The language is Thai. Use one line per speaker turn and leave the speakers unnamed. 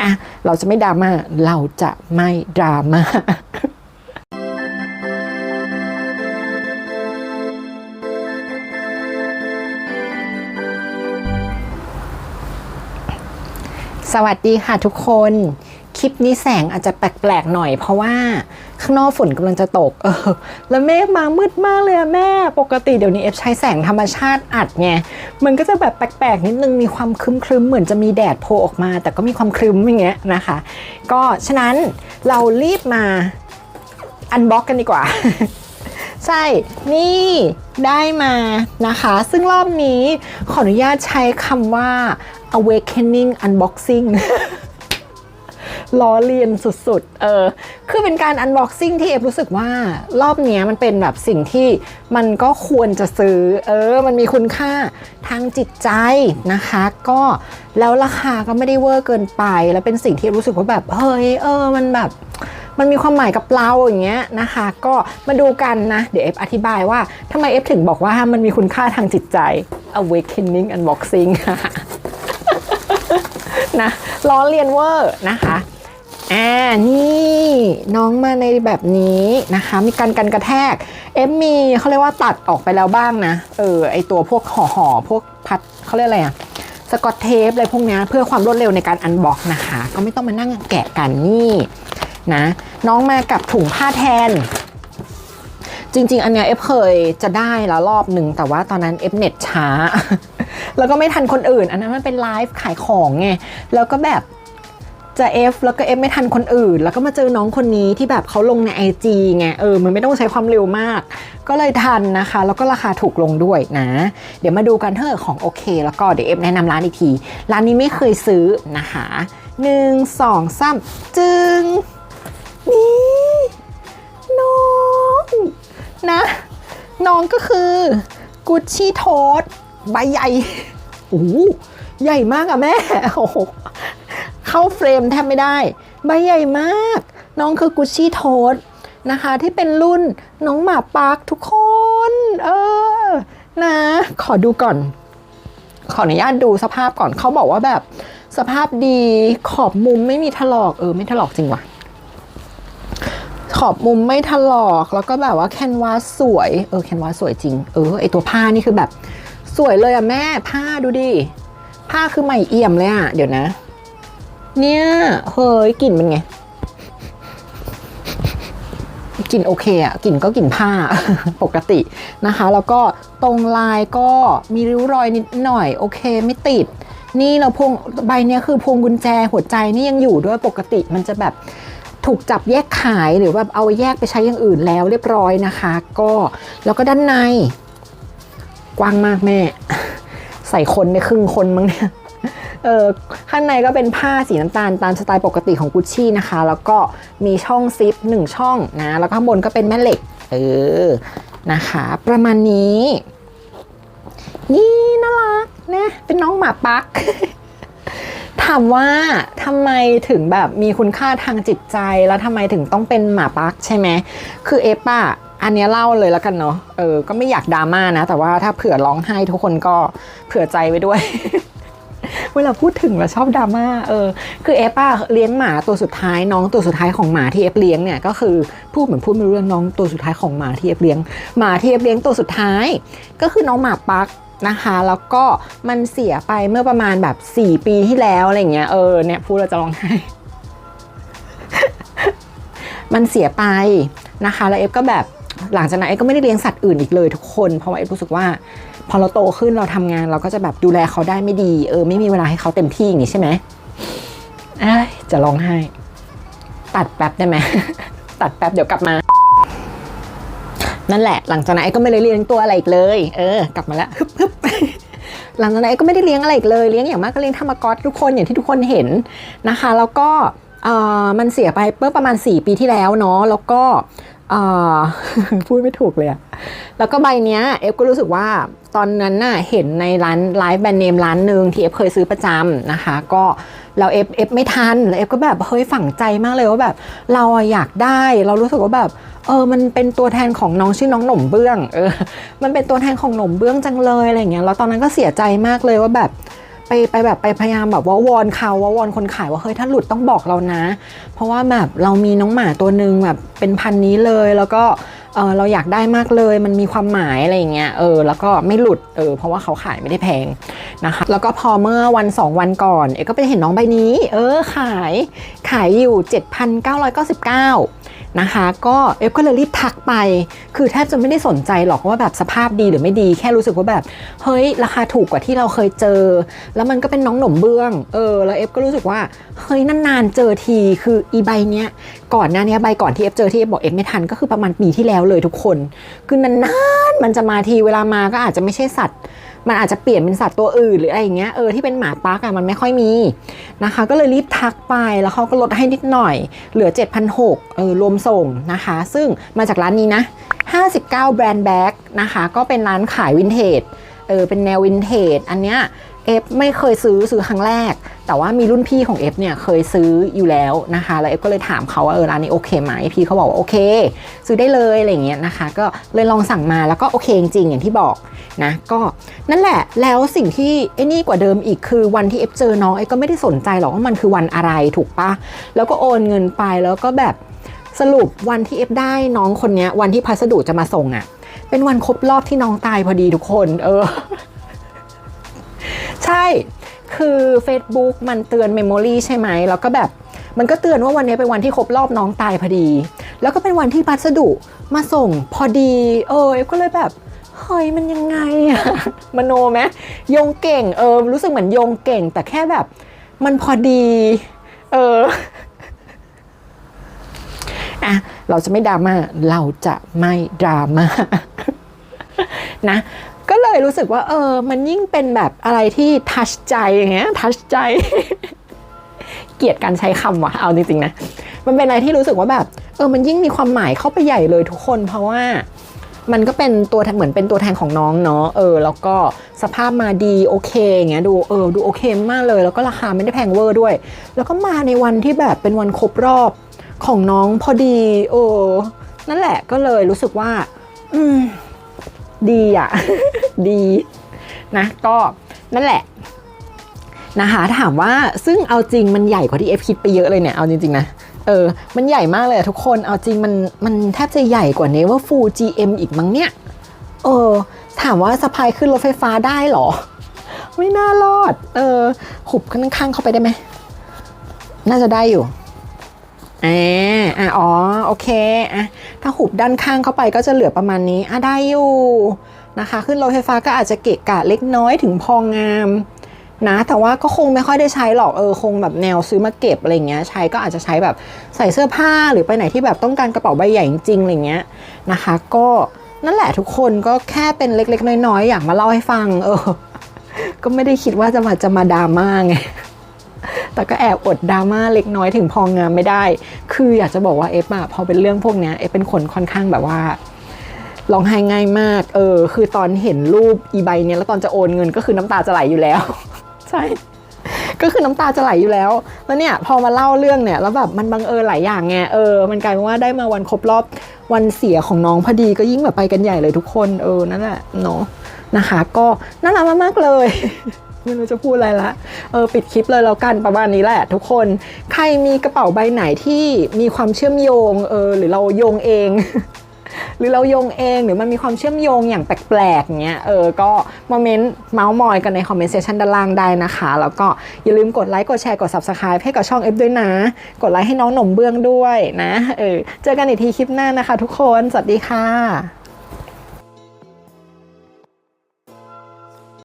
อะเราจะไม่ดราม่าเราจะไม่ดราม่าสวัสดีค่ะทุกคน คลิปนี้แสงอาจจะแปลกๆหน่อยเพราะว่าข้างนอกฝนกำลังจะตก เออ แล้วเมฆมามืดมากเลยอะแม่ปกติเดี๋ยวนี้เอฟใช้แสงธรรมชาติอัดไงมันก็จะแบบแปลกๆนิดนึงมีความครึ้มๆเหมือนจะมีแดดโผล่ออกมา แต่ก็มีความครึ้มอย่างเงี้ยนะคะ ก็ฉะนั้นเรารีบมาอันบ็อกกันดีกว่า ใช่ นี่ได้มานะคะ ซึ่งรอบนี้ขออนุญาตใช้คำว่า awakening unboxing ล้อเลียนสุดๆ เออ คือเป็นการ unboxing ที่เอฟรู้สึกว่ารอบนี้มันเป็นแบบสิ่งที่มันก็ควรจะซื้อ เออ มันมีคุณค่าทางจิตใจนะคะ ก็แล้วราคาก็ไม่ได้เวอร์เกินไป แล้วเป็นสิ่งที่รู้สึกว่าแบบ เฮ้ย เออ มันแบบมันมีความหมายกับเราอย่างเงี้ยนะคะ ก็มาดูกันนะ เดี๋ยวเอฟอธิบายว่าทำไมเอฟถึงบอกว่ามันมีคุณค่าทางจิตใจ awakening unboxing นะล้อเลียนเวอร์นะคะ อ่า นี่น้องมาในแบบนี้นะคะ มีการกันกระแทก เอฟมีเขาเรียกว่าตัดออกไปแล้วบ้างนะ เออ ไอตัวพวกห่อห่อพวกพัดเขาเรียกอะไรอะสกอตเทปอะไรพวกนี้เพื่อความรวดเร็วในการอันบ็อกนะคะ ก็ไม่ต้องมานั่งแกะกันนี่นะ น้องมากับถุงผ้าแทน จริง ๆ อันเนี้ยเอฟเคยจะได้แล้วรอบหนึ่งแต่ว่าตอนนั้นเอฟเน็ตช้า แล้วก็ไม่ทันคนอื่น อันนั้นมันเป็นไลฟ์ขายของไง แล้วก็แบบ จะเอฟแล้วก็เอฟไม่ทันคนอื่น แล้วก็มาเจอน้องคนนี้ที่แบบเขาลงใน IG ไงเออมันไม่ต้องใช้ความเร็วมาก ก็เลยทันนะคะ แล้วก็ราคาถูกลงด้วยนะ เดี๋ยวมาดูกันเถอะของโอเค แล้วก็เดี๋ยวเอฟแนะนำร้านอีกที ร้านนี้ไม่เคยซื้อนะคะหนึ่งสองสามจึงนี่น้องนะน้องก็คือกุชชี่โทสใบใหญ่โอ้ใหญ่มากอะแม่โอ้โห เข้าเฟรมแทบไม่ได้ ใบใหญ่มาก น้องคือกุชชี่โทสนะคะ ที่เป็นรุ่นน้องหมาปาร์คทุกคน เออ นะ ขอดูก่อน ขออนุญาตดูสภาพก่อนเขาบอกว่าแบบ สภาพดีขอบมุมไม่มีถลอก เออ ไม่ถลอกจริงว่ะขอบมุมไม่ถลอกแล้วก็แบบว่าแคนวาสสวยเออแคนวาสสวยจริง เออไอตัวผ้านี่คือแบบ สวยเลยอะแม่ผ้าดูดิผ้าคือใหม่เอี่ยมเลยอะเดี๋ยวนะ เนี่ย เฮ้ยกลิ่นเป็นไงกลิ่นโอเคอะกลิ่นก็กลิ่นผ้าปกตินะคะ แล้วก็ตรงลายก็มีริ้วรอยนิดหน่อย โอเคไม่ติด นี่เราพวงใบเนี้ยคือพวงกุญแจหัวใจนี่ยังอยู่ด้วยปกติมันจะแบบถูกจับแยกขายหรือแบบเอาแยกไปใช้อย่างอื่นแล้วเรียบร้อยนะคะ ก็แล้วก็ด้านใน กว้างมากแม่ ใส่คนในครึ่งคนมั้งเนี่ย เออข้างในก็เป็นผ้าสีน้ำตาลตามสไตล์ปกติของกุชชี่นะคะ แล้วก็มีช่องซิปหนึ่งช่องนะ แล้วก็ข้างบนก็เป็นแม่เหล็ก เออ นะคะ ประมาณนี้ นี่น่ารักนะ เป็นน้องหมาปัก ถามว่าทำไมถึงแบบมีคุณค่าทางจิตใจ แล้วทำไมถึงต้องเป็นหมาปักใช่ไหม คือเอปอะอันนี้เล่าเลยแล้วกันเนาะ เออ ก็ไม่อยากดราม่านะ แต่ว่าถ้าเผื่อร้องไห้ทุกคนก็เผื่อใจไว้ด้วย เวลาพูดถึงแล้วชอบดราม่าเออคือเอป้าเลี้ยงหมาตัวสุดท้ายน้องตัวสุดท้ายของหมาที่เอฟเลี้ยงเนี่ยก็คือพูดเหมือนพูดไม่รู้เรื่องน้องตัวสุดท้ายของหมาที่เอฟเลี้ยงหมาที่เอฟเลี้ยงตัวสุดท้าย ก็คือน้องหมาปักนะคะแล้วก็มันเสียไปเมื่อประมาณแบบ 4 ปีที่แล้วอะไรเงี้ยเออเนี่ยพูดเราจะร้องไห้มันเสียไปนะคะ แล้วเอฟก็แบบหลังจากนั้นเอฟก็ไม่ได้เลี้ยงสัตว์อื่นอีกเลยทุกคนเพราะว่าเอฟรู้สึกว่า พอเราโตขึ้นเราทำงานเราก็จะแบบดูแลเขาได้ไม่ดี เออ ไม่มีเวลาให้เขาเต็มที่อย่างนี้ใช่ไหมเอ้ยจะร้องไห้ ตัดแป๊บได้ไหม ตัดแป๊บเดี๋ยวกลับมา นั่นแหละ หลังจากนั้นไอ้ก็ไม่ได้เลี้ยงตัวอะไรอีกเลย เออ กลับมาแล้วฮึบฮึบหลังจากนั้นไอ้ก็ไม่ได้เลี้ยงอะไรอีกเลย เลี้ยงอย่างมากก็เลี้ยงธรรมกอสทุกคนอย่างที่ทุกคนเห็นนะคะ แล้วก็เออมันเสียไปเมื่อประมาณ 4 ปีที่แล้วเนาะ แล้วก็ พูดไม่ถูกเลยอะแล้วก็ใบเนี้ยเอฟก็รู้สึกว่าตอนนั้นน่ะเห็นในร้านไลฟ์แบรนด์เนมร้านหนึ่งที่เอฟเคยซื้อประจำนะคะ ก็แล้วเอฟเอฟไม่ทันแล้วเอฟก็แบบเฮ้ยฝังใจมากเลยว่าแบบ เราอยากได้เรารู้สึกว่าแบบเออมันเป็นตัวแทนของน้องชื่อน้องหน่มเบื้องเออมันเป็นตัวแทนของหน่มเบื้องจังเลยอะไรเงี้ยแล้วตอนนั้นก็เสียใจมากเลยว่าแบบ ไปไปแบบไปพยายามแบบว่าวอนเขาว่าวอนคนขายว่าเฮ้ยถ้าหลุดต้องบอกเรานะ เพราะว่าแบบเรามีน้องหมาตัวหนึ่งแบบเป็นพันนี้เลยแล้วก็เออเราอยากได้มากเลยมันมีความหมายอะไรอย่างเงี้ยเออแล้วก็ไม่หลุดเออเพราะว่าเขาขายไม่ได้แพงนะคะแล้วก็พอเมื่อวันสองวันก่อนเอกก็ไปเห็นน้องใบนี้ เออขายขายอยู่ 7,999 นะคะ ก็เอฟก็เลยรีบทักไป คือแทบจะไม่ได้สนใจหรอกว่าแบบสภาพดีหรือไม่ดีแค่รู้สึกว่าแบบ เฮ้ย ราคาถูกกว่าที่เราเคยเจอ แล้วมันก็เป็นน้องหนมเบื้องเออแล้วเอฟก็รู้สึกว่าเฮ้ยนานๆเจอทีคืออีใบเนี้ยก่อนหน้าเนี้ยใบก่อนที่เอฟเจอที่เอฟบอกเอฟไม่ทันก็คือประมาณปีที่แล้วเลยทุกคน คือนานๆมันจะมาทีเวลามาก็อาจจะไม่ใช่สัตว์ มันอาจจะเปลี่ยนเป็นสัตว์ตัวอื่นหรืออะไรอย่างเงี้ยเออที่เป็นหมาปักอะมันไม่ค่อยมีนะคะ ก็เลยรีบทักไปแล้วเขาก็ลดให้นิดหน่อย เหลือ 7,600เออรวมส่งนะคะ ซึ่งมาจากร้านนี้นะ 59 แบรนด์แบ็กนะคะ ก็เป็นร้านขายวินเทจเออเป็นแนววินเทจอันเนี้ยเอฟไม่เคยซื้อซื้อครั้งแรก แต่ว่ามีรุ่นพี่ของเอฟเนี่ยเคยซื้ออยู่แล้วนะคะ แล้วเอฟก็เลยถามเขาว่าเออร้านนี้โอเคไหมพี่เขาบอกว่าโอเค ซื้อได้เลยอะไรเงี้ยนะคะ ก็เลยลองสั่งมาแล้วก็โอเคจริงๆอย่างที่บอก นะก็นั่นแหละแล้วสิ่งที่ไอ้นี่กว่าเดิมอีกคือวันที่เอฟเจอน้องเอฟก็ไม่ได้สนใจหรอกว่ามันคือวันอะไรถูกปะแล้วก็โอนเงินไปแล้วก็แบบสรุปวันที่เอฟได้น้องคนนี้วันที่พัสดุจะมาส่งอะ่ะ เป็นวันครบรอบที่น้องตายพอดีทุกคน เออ ใช่ คือ Facebook มันเตือนเมมโมรีใช่ไหมแล้วก็แบบมันก็เตือนว่าวันนี้เป็นวันที่ครบรอบน้องตายพอดี แล้วก็เป็นวันที่พัสดุมาส่งพอดี เออเอฟก็เลยแบบ เฮ้ยมันยังไงอะมโนไหมโยงเก่งเออรู้สึกเหมือนโยงเก่ง แต่แค่แบบ มันพอดี เอออะเราจะไม่ดราม่าเราจะไม่ดราม่านะ ก็เลยรู้สึกว่า เออ มันยิ่งเป็นแบบอะไรที่ทัชใจอย่างเงี้ยทัชใจ เกลียดการใช้คำว่ะเอาจริงๆนะมันเป็นอะไรที่รู้สึกว่าแบบ เออ มันยิ่งมีความหมายเข้าไปใหญ่เลยทุกคนเพราะว่า มันก็เป็นตัวแทนเหมือนเป็นตัวแทนของน้องเนาะเออ แล้วก็สภาพมาดีโอเคอย่างเงี้ยดูเออดูโอเคมากเลย แล้วก็ราคาไม่ได้แพงเวอร์ด้วย แล้วก็มาในวันที่แบบเป็นวันครบรอบของน้องพอดีเออนั่นแหละก็เลยรู้สึกว่า อืม ดีอะ ดีนะ ก็นั่นแหละนะคะถามว่าซึ่งเอาจริงมันใหญ่กว่าที่เอฟคิดไปเยอะเลยเนี่ย เอาจริงๆนะ เออ มันใหญ่มากเลยทุกคน เอาจริงมันมันแทบจะใหญ่กว่าเนว่าฟู GM อีกมั้งเนี่ย เออ ถามว่าสะพายขึ้นรถไฟฟ้าได้เหรอ ไม่น่ารอด เออ หุบข้างๆเข้าไปได้ไหม น่าจะได้อยู่อ่าอะอ๋อ โอเคอะถ้าหุบด้านข้างเข้าไปก็จะเหลือประมาณนี้อะได้อยู่นะคะ ขึ้นรถไฟฟ้าก็อาจจะเกะกะเล็กน้อยถึงพองาม นะ แต่ว่าก็คงไม่ค่อยได้ใช้หรอกเออคงแบบแนวซื้อมาเก็บอะไรเงี้ยใช้ก็อาจจะใช้แบบใส่เสื้อผ้าหรือไปไหนที่แบบต้องการกระเป๋าใบใหญ่จริงๆอะไรเงี้ยนะคะ ก็นั่นแหละทุกคนก็แค่เป็นเล็ก ๆ น้อยๆอยากมาเล่าให้ฟัง เออ ก็ไม่ได้คิดว่าจะมาจะมาดราม่าไงแต่ก็แอบอดดราม่าเล็กน้อยถึงพองงามไม่ได้ คืออยากจะบอกว่าเอฟอะพอเป็นเรื่องพวกนี้เอฟเป็นคนค่อนข้างแบบว่าร้องไห้ง่ายมาก เออ คือตอนเห็นรูปอีใบเนี้ยแล้วตอนจะโอนเงินก็คือน้ำตาจะไหลอยู่แล้ว ใช่ ก็คือน้ำตาจะไหลอยู่แล้ว แล้วเนี่ยพอมาเล่าเรื่องเนี่ยแล้วแบบมันบังเอิญหลายอย่างไงเออ มันกลายเป็นว่าได้มาวันครบรอบวันเสียของน้องพอดีก็ยิ่งแบบไปกันใหญ่เลยทุกคนเออนั่นแหละเนาะนะคะ ก็น่ารักมากๆเลยไม่รู้จะพูดอะไรละ เออปิดคลิปเลยแล้วกันประมาณนี้แหละทุกคน ใครมีกระเป๋าใบไหนที่มีความเชื่อมโยงเออหรือเราโยงเอง หรือเราโยงเองหรือมันมีความเชื่อมโยงอย่างแปลกๆเงี้ยเออก็มาเมนต์เมาส์มอยกันในคอมเมนต์เซชันด้านล่างได้นะคะ แล้วก็อย่าลืมกดไลค์กดแชร์กด subscribe ให้กับช่องเอฟด้วยนะ กดไลค์ให้น้องหนมเบื้องด้วยนะเออเจอกันอีกทีคลิปหน้านะคะ ทุกคน สวัสดีค่ะ